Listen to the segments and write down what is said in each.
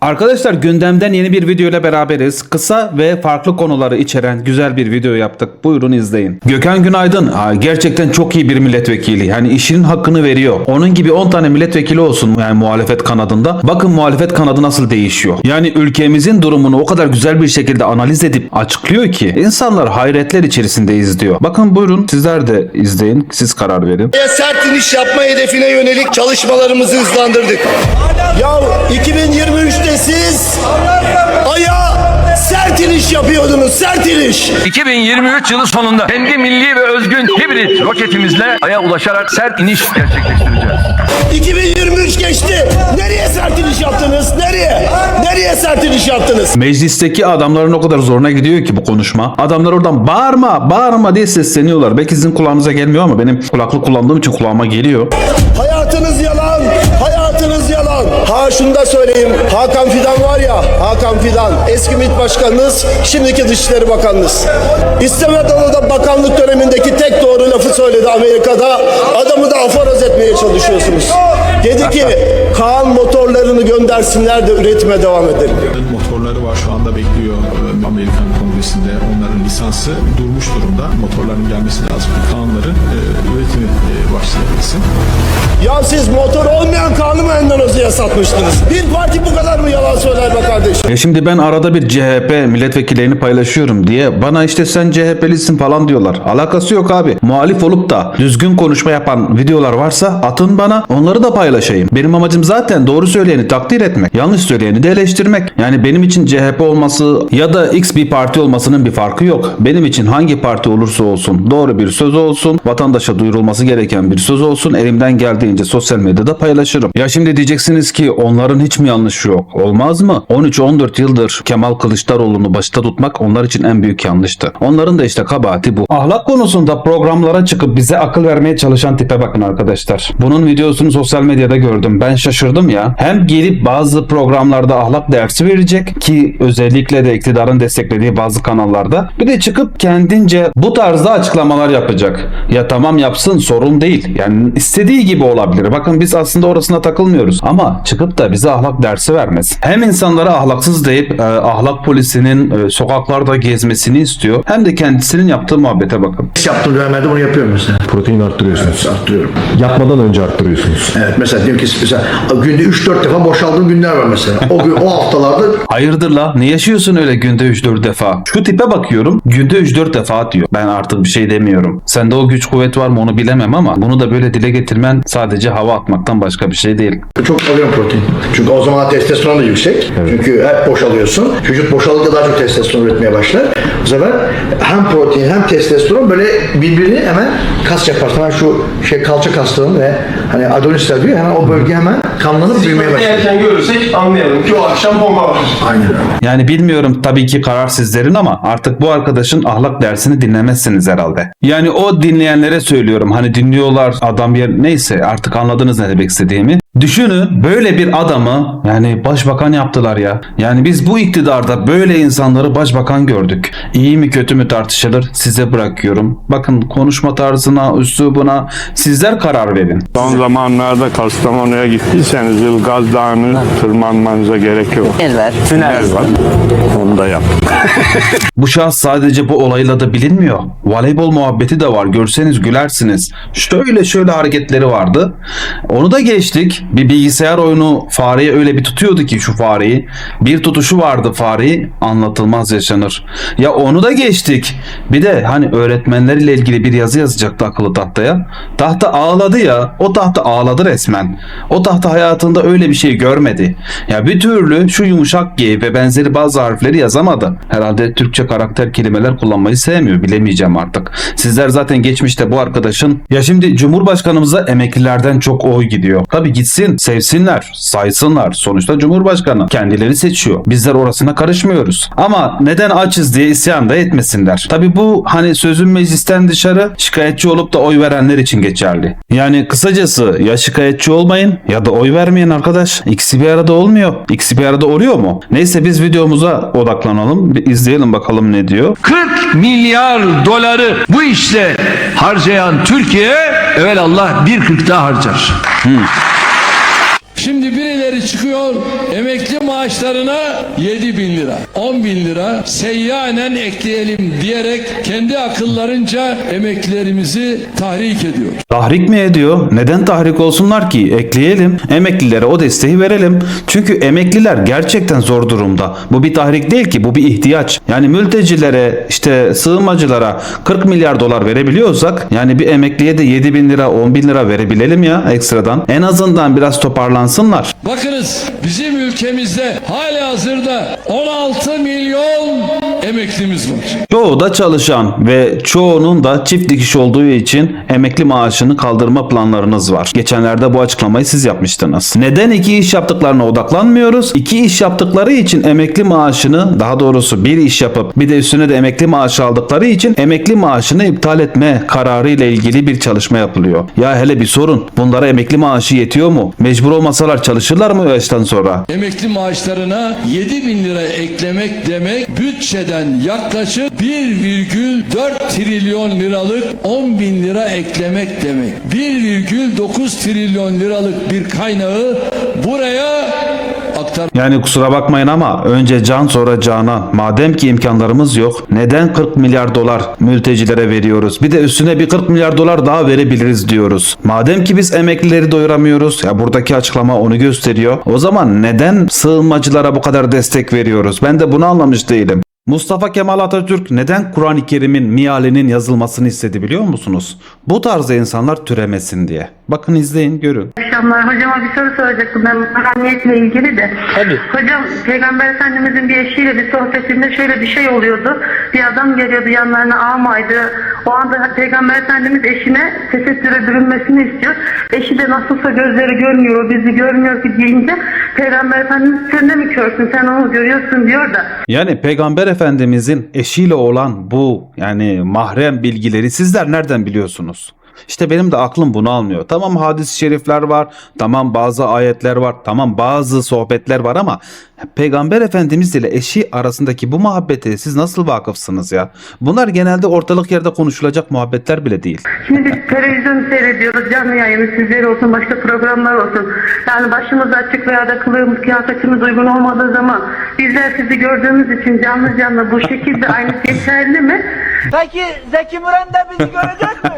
Arkadaşlar gündemden yeni bir video ile beraberiz. Kısa ve farklı konuları içeren güzel bir video yaptık. Buyurun izleyin. Gökhan Günaydın ha, gerçekten çok iyi bir milletvekili. Yani işinin hakkını veriyor. Onun gibi 10 tane milletvekili olsun yani muhalefet kanadında. Bakın muhalefet kanadı nasıl değişiyor. Yani ülkemizin durumunu o kadar güzel bir şekilde analiz edip açıklıyor ki insanlar hayretler içerisinde izliyor. Bakın buyurun sizler de izleyin. Siz karar verin. sert iniş yapma hedefine yönelik çalışmalarımızı hızlandırdık. Ya 2023'te siz aya sert iniş yapıyordunuz, sert iniş. 2023 yılı sonunda kendi milli ve özgün hibrit roketimizle Ay'a ulaşarak sert iniş gerçekleştireceğiz. 2023 geçti. Nereye sert iniş yaptınız? Nereye? Nereye sert iniş yaptınız? Meclisteki adamların o kadar zoruna gidiyor ki bu konuşma. Adamlar oradan bağırma, bağırma diye sesleniyorlar. Belki sizin kulağınıza gelmiyor ama benim kulaklık kullandığım için kulağıma geliyor. Yalan. Ha şunu da söyleyeyim. Hakan Fidan var ya, Hakan Fidan. Eski MİT Başkanınız, şimdiki Dışişleri Bakanınız. İstemeden o da bakanlık dönemindeki tek doğru lafı söyledi Amerika'da. Adamı da aforoz etmeye çalışıyorsunuz. Dedi ki Kaan motorlarını göndersinler de üretime devam edelim. motorları var şu anda bekliyor e, Amerikan Kongresi'nde onların lisansı durmuş durumda motorların gelmesi lazım kanunların e, üretimi e, başlayabilsin. Ya siz motor olmayan Kaan'ı mı Endonezya'ya satmıştınız? Bir parti bu kadar mı yalan söyler be kardeşim? Ya şimdi ben arada bir CHP milletvekillerini paylaşıyorum diye bana işte sen CHP'lisin falan diyorlar. Alakası yok abi. Muhalif olup da düzgün konuşma yapan videolar varsa atın bana onları da paylaşayım. Benim amacım zaten doğru söyleyeni takdir etmek. Yanlış söyleyeni de eleştirmek. Yani benim için CHP olması ya da X bir parti olmasının bir farkı yok. Benim için hangi parti olursa olsun doğru bir söz olsun, vatandaşa duyurulması gereken bir söz olsun elimden geldiğince sosyal medyada paylaşırım. Ya şimdi diyeceksiniz ki onların hiç mi yanlışı yok? Olmaz mı? 13-14 yıldır Kemal Kılıçdaroğlu'nu başta tutmak onlar için en büyük yanlıştı. Onların da işte kabahati bu. Ahlak konusunda programlara çıkıp bize akıl vermeye çalışan tipe bakın arkadaşlar. Bunun videosunu sosyal medyada gördüm. Ben şaşırdım ya. Hem gelip bazı programlarda ahlak dersi verecek ki özellikle de iktidarın desteklediği bazı kanallarda. Bir de çıkıp kendince bu tarzda açıklamalar yapacak. Ya tamam yapsın sorun değil. Yani istediği gibi olabilir. Bakın biz aslında orasına takılmıyoruz. Ama çıkıp da bize ahlak dersi vermez. Hem insanlara ahlaksız deyip e, ahlak polisinin e, sokaklarda gezmesini istiyor. Hem de kendisinin yaptığı muhabbete bakın. yaptım dönemlerde bunu yapıyorum mesela. Protein arttırıyorsunuz. Arttırıyorum. Yapmadan önce arttırıyorsunuz. Evet mesela diyorum ki mesela günde 3-4 defa boşaldığım günler var mesela. O gün o haftalarda Hayırdır la? Ne yaşıyorsun öyle günde 3-4 defa? Şu tipe bakıyorum. Günde 3-4 defa diyor. Ben artık bir şey demiyorum. Sende o güç kuvvet var mı onu bilemem ama bunu da böyle dile getirmen sadece hava atmaktan başka bir şey değil. çok alıyorum protein. Çünkü o zaman testosteron da yüksek. Çünkü hep boşalıyorsun. Vücut boşaldıkça daha çok testosteron üretmeye başlar. Bu sefer hem protein hem testosteron böyle birbirini hemen kas yapar. Hemen şu şey kalça kaslarının ve hani adonisler diyor hemen o bölge hemen kanlanıp büyümeye başlar. erken görürsek anlayalım ki o akşam bomba var. Aynen öyle. Yani bilmiyorum tabii ki karar sizlerin ama artık bu arkadaşın ahlak dersini dinlemezsiniz herhalde. Yani o dinleyenlere söylüyorum hani dinliyorlar adam yer neyse artık anladınız ne demek istediğimi. Düşünün böyle bir adamı yani başbakan yaptılar ya. Yani biz bu iktidarda böyle insanları başbakan gördük. İyi mi kötü mü tartışılır size bırakıyorum. Bakın konuşma tarzına, üslubuna sizler karar verin. Son zamanlarda Kastamonu'ya gittiyseniz Ilgaz Dağı'nı tırmanmanıza gerek yok. Tünel var. Tünel var. Onu da yap. Bu şahıs sadece bu olayla da bilinmiyor. Voleybol muhabbeti de var. Görseniz gülersiniz. Şöyle şöyle hareketleri vardı. Onu da geçtik. Bir bilgisayar oyunu fareye öyle bir tutuyordu ki şu fareyi. Bir tutuşu vardı fareyi. Anlatılmaz yaşanır. Ya onu da geçtik. Bir de hani öğretmenlerle ilgili bir yazı yazacaktı akıllı tahtaya. Tahta ağladı ya. O tahta ağladı resmen. O tahta hayatında öyle bir şey görmedi. Ya bir türlü şu yumuşak G ve benzeri bazı harfleri yazamadı. Herhalde Türkçe karakter kelimeler kullanmayı sevmiyor. Bilemeyeceğim artık. Sizler zaten geçmişte bu arkadaşın ya şimdi Cumhurbaşkanımıza emeklilerden çok oy gidiyor. Tabi gitsin, sevsinler, saysınlar. Sonuçta Cumhurbaşkanı kendileri seçiyor. Bizler orasına karışmıyoruz. Ama neden açız diye isyan da etmesinler. Tabi bu hani sözün meclisten dışarı şikayetçi olup da oy verenler için geçerli. Yani kısacası ya şikayetçi olmayın ya da oy vermeyin arkadaş. İkisi bir arada olmuyor. İkisi bir arada oluyor mu? Neyse biz videomuza odaklanalım. Bir izleyelim bakalım ne diyor. 40 milyar doları bu işte harcayan Türkiye evel Allah bir kırk daha harcar. Şimdi maaşlarına 7 bin lira 10 bin lira seyyanen ekleyelim diyerek kendi akıllarınca emeklilerimizi tahrik ediyor. Tahrik mi ediyor? Neden tahrik olsunlar ki? Ekleyelim. Emeklilere o desteği verelim. Çünkü emekliler gerçekten zor durumda. Bu bir tahrik değil ki bu bir ihtiyaç. Yani mültecilere işte sığınmacılara 40 milyar dolar verebiliyorsak yani bir emekliye de 7 bin lira 10 bin lira verebilelim ya ekstradan. En azından biraz toparlansınlar. Bakınız bizim ülkemizde hali hazırda 16 milyon emeklimiz var. Çoğu da çalışan ve çoğunun da çift dikiş olduğu için emekli maaşını kaldırma planlarınız var. Geçenlerde bu açıklamayı siz yapmıştınız. Neden iki iş yaptıklarına odaklanmıyoruz? İki iş yaptıkları için emekli maaşını daha doğrusu bir iş yapıp bir de üstüne de emekli maaşı aldıkları için emekli maaşını iptal etme kararı ile ilgili bir çalışma yapılıyor. Ya hele bir sorun. Bunlara emekli maaşı yetiyor mu? Mecbur olmasalar çalışırlar mı o yaştan sonra? Emekli maaşlarına 7 bin lira eklemek demek bütçeden yaklaşık 1,4 trilyon liralık 10 bin lira eklemek demek. 1,9 trilyon liralık bir kaynağı buraya aktar. Yani kusura bakmayın ama önce can sonra canan. Madem ki imkanlarımız yok neden 40 milyar dolar mültecilere veriyoruz? Bir de üstüne bir 40 milyar dolar daha verebiliriz diyoruz. Madem ki biz emeklileri doyuramıyoruz ya buradaki açıklama onu gösteriyor. O zaman neden sığınmacılara bu kadar destek veriyoruz? Ben de bunu anlamış değilim. Mustafa Kemal Atatürk neden Kur'an-ı Kerim'in mialinin yazılmasını istedi biliyor musunuz? Bu tarzda insanlar türemesin diye. Bakın izleyin görün. akşamlar. Hocama bir soru soracaktım ben mahremiyetle ilgili de. Tabii. Hocam Peygamber Efendimizin bir eşiyle bir sohbetinde şöyle bir şey oluyordu. Bir adam geliyordu yanlarına ağmaydı. O anda Peygamber Efendimiz eşine tesettüre bürünmesini istiyor. Eşi de nasılsa gözleri görmüyor, o bizi görmüyor ki deyince Peygamber Efendimiz sen de mi körsün, sen onu görüyorsun diyor da. Yani Peygamber Efendimizin eşiyle olan bu yani mahrem bilgileri sizler nereden biliyorsunuz? İşte benim de aklım bunu almıyor. Tamam hadis-i şerifler var, tamam bazı ayetler var, tamam bazı sohbetler var ama Peygamber Efendimiz ile eşi arasındaki bu muhabbete siz nasıl vakıfsınız ya? Bunlar genelde ortalık yerde konuşulacak muhabbetler bile değil. Şimdi televizyon seyrediyoruz, canlı yayını sizler olsun, başka programlar olsun. Yani başımız açık veya da kılığımız, kıyafetimiz uygun olmadığı zaman bizler sizi gördüğümüz için canlı canlı bu şekilde aynı geçerli mi? Peki Zeki Müren de bizi görecek mi?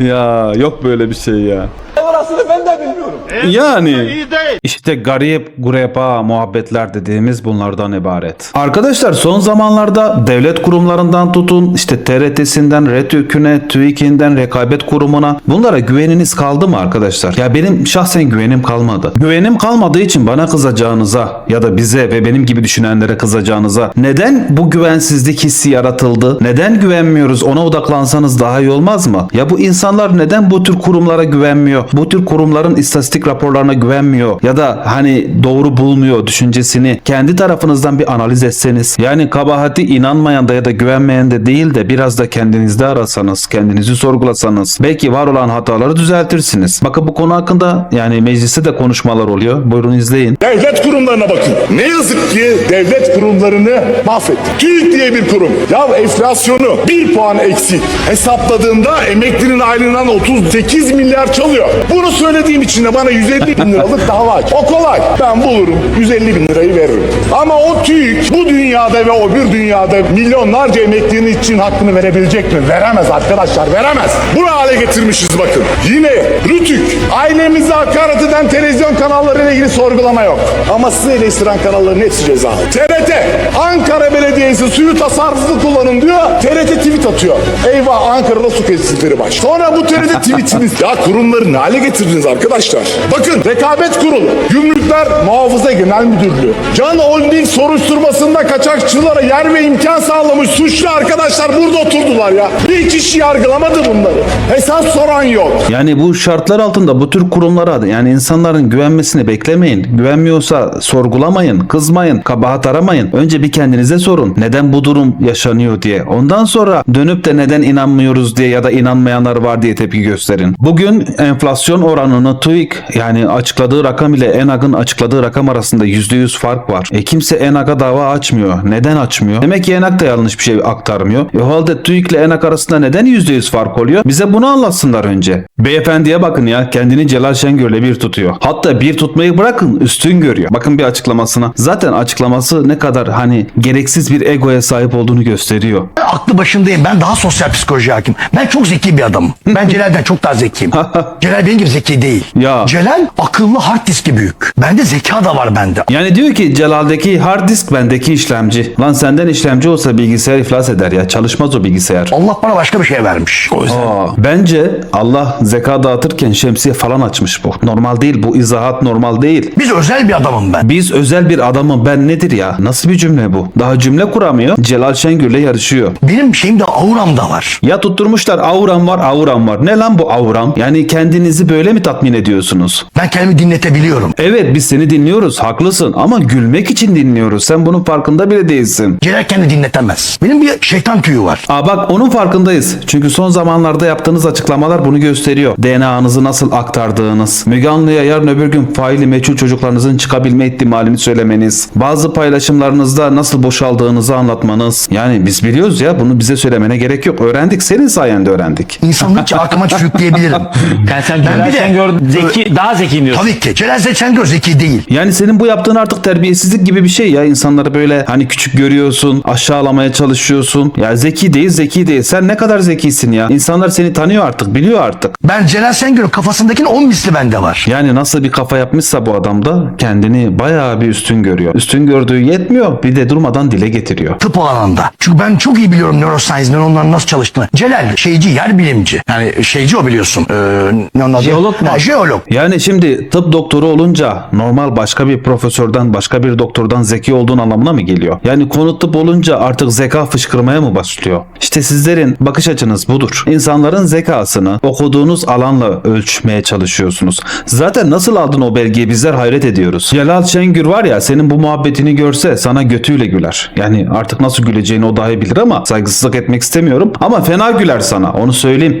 Ya yok böyle bir şey ya. Orasını ben de bilmiyorum. Yani işte garip gurepa muhabbetler dediğimiz bunlardan ibaret. Arkadaşlar son zamanlarda devlet kurumlarından tutun işte TRT'sinden, RTÜK'üne, TÜİK'inden, Rekabet Kurumu'na bunlara güveniniz kaldı mı arkadaşlar? Ya benim şahsen güvenim kalmadı. Güvenim kalmadığı için bana kızacağınıza ya da bize ve benim gibi düşünenlere kızacağınıza neden bu güvensizlik hissi yaratıldı? Neden güvenmiyoruz? Ona odaklansanız daha iyi olmaz mı? Ya bu insanlar neden bu tür kurumlara güvenmiyor? Bu tür kurumların istatistik raporlarına güvenmiyor ya da hani doğru bulmuyor düşüncesini kendi tarafınızdan bir analiz etseniz. Yani kabahati inanmayan da ya da güvenmeyen de değil de biraz da kendinizde arasanız, kendinizi sorgulasanız belki var olan hataları düzeltirsiniz. Bakın bu konu hakkında yani mecliste de konuşmalar oluyor. Buyurun izleyin. Devlet kurumlarına bakın. Ne yazık ki devlet kurumlarını mahvetti. TÜİK diye bir kurum. Ya enflasyonu bir puan eksik hesapladığında emeklinin aylığından 38 milyar çalıyor. Bunu söylediğim için de bana 150 bin liralık dava aç. O kolay. Ben bulurum 150 bin lirayı veririm. Ama o TÜİK bu dünyada ve o bir dünyada milyonlarca emeklinin için hakkını verebilecek mi? Veremez arkadaşlar veremez. Bunu hale getirmişiz bakın. Yine Rütük ailemize hakaret eden televizyon kanallarıyla ilgili sorgulama yok. Ama sizi eleştiren kanalların hepsi cezalı. TRT Ankara Belediyesi suyu tasarruflu kullanın diyor. TRT tweet atıyor. Eyvah Ankara'da su kesintileri baş. Sonra bu TRT tweetiniz. Ya kurumları ne hale getirdiniz arkadaşlar? Bakın Rekabet Kurulu, Gümrükler Muhafaza Genel Müdürlüğü, Can Holding soruşturmasında kaçakçılara yer ve imkan sağlamış suçlu arkadaşlar burada oturdular ya. Bir kişi yargılamadı bunları. Hesap soran yok. Yani bu şartlar altında bu tür kurumlara yani insanların güvenmesini beklemeyin. Güvenmiyorsa sorgulamayın, kızmayın, kabahat aramayın. Önce bir kendinize sorun. Neden bu durum yaşanıyor diye. Ondan sonra dönüp de neden inanmıyoruz diye ya da inanmayanlar var diye tepki gösterin. Bugün enflasyon oranını TÜİK yani açıkladığı rakam ile ENAG'ın açıkladığı rakam arasında arasında %100 fark var. E kimse ENAK'a dava açmıyor. Neden açmıyor? Demek ki ENAK da yanlış bir şey aktarmıyor. E o halde TÜİK ile ENAK arasında neden %100 fark oluyor? Bize bunu anlatsınlar önce. Beyefendiye bakın ya kendini Celal Şengör'le bir tutuyor. Hatta bir tutmayı bırakın üstün görüyor. Bakın bir açıklamasına. Zaten açıklaması ne kadar hani gereksiz bir egoya sahip olduğunu gösteriyor. Aklı başındayım. Ben daha sosyal psikoloji hakim. Ben çok zeki bir adamım. Ben Celal'den çok daha zekiyim. Celal benim gibi zeki değil. Ya. Celal akıllı hard diski büyük. Bende zeka da var bende. Yani diyor ki Celal'deki hard disk bendeki işlemci. Lan senden işlemci olsa bilgisayar iflas eder ya. Çalışmaz o bilgisayar. Allah bana başka bir şey vermiş. O yüzden. Aa, bence Allah zeka dağıtırken şemsiye falan açmış bu. Normal değil bu izahat normal değil. Biz özel bir adamım ben. Biz özel bir adamım ben nedir ya? Nasıl bir cümle bu? Daha cümle kuramıyor. Celal Şengör'le yarışıyor. Benim şeyimde auram da var. Ya tutturmuşlar auram var auram var. Ne lan bu auram? Yani kendinizi böyle mi tatmin ediyorsunuz? Ben kendimi dinletebiliyorum. Evet biz seni dinliyoruz haklısın ama gülmek için dinliyoruz. Sen bunun farkında bile değilsin. Celal kendi dinletemez. Benim bir şeytan tüyü var. Aa bak onun farkındayız. Çünkü son zamanlarda yaptığınız açıklamalar bunu gösteriyor. DNA'nızı nasıl aktardığınız, Müge Anlı'ya yarın öbür gün faili meçhul çocuklarınızın çıkabilme ihtimalini söylemeniz, bazı paylaşımlarınızda nasıl boşaldığınızı anlatmanız. Yani biz biliyoruz ya bunu bize söylemene gerek yok. Öğrendik senin sayende öğrendik. İnsanlıkça arkama yükleyebilirim. Yani sen Ben Celal bir de- Şengör zeki, daha zeki diyorsun. Tabii ki. Celal Şengör zeki değil. Yani senin bu yaptığın artık terbiyesizlik gibi bir şey ya. İnsanları böyle hani küçük görüyorsun, aşağılamaya çalışıyorsun. Ya zeki değil, zeki değil. Sen ne kadar zekisin ya. İnsanlar seni tanıyor artık, biliyor artık. Ben Celal Şengör'ün kafasındakinin 10 misli bende var. Yani nasıl bir kafa yapmışsa bu adam da kendini bayağı bir üstün görüyor. Üstün gördüğü yetmiyor bir de durmadan dile getiriyor. Tıp alanında. Çünkü ben çok iyi biliyorum neuroscience, nöronların nasıl çalıştığını. Celal şeyci, yer bilimci. Yani şeyci o biliyorsun. Ee? Jeolog mu? Ha, jeolog. Yani şimdi tıp doktoru olunca normal başka bir profesörden başka bir doktordan zeki olduğun anlamına mı geliyor? Yani konu tıp olunca artık zeka fışkırmaya mı başlıyor? İşte sizlerin bakış açınız budur. İnsanların zekasını okuduğunuz alanla ölçmeye çalışıyorsunuz. Zaten nasıl aldın o belgeyi bizler hayret ediyoruz. Celal Şengür var ya senin bu muhabbetini görse sana götüyle güler. Yani artık nasıl güleceğini o dahi bilir ama saygısızlık etmek istemiyorum. Ama fena güler sana onu söyleyeyim.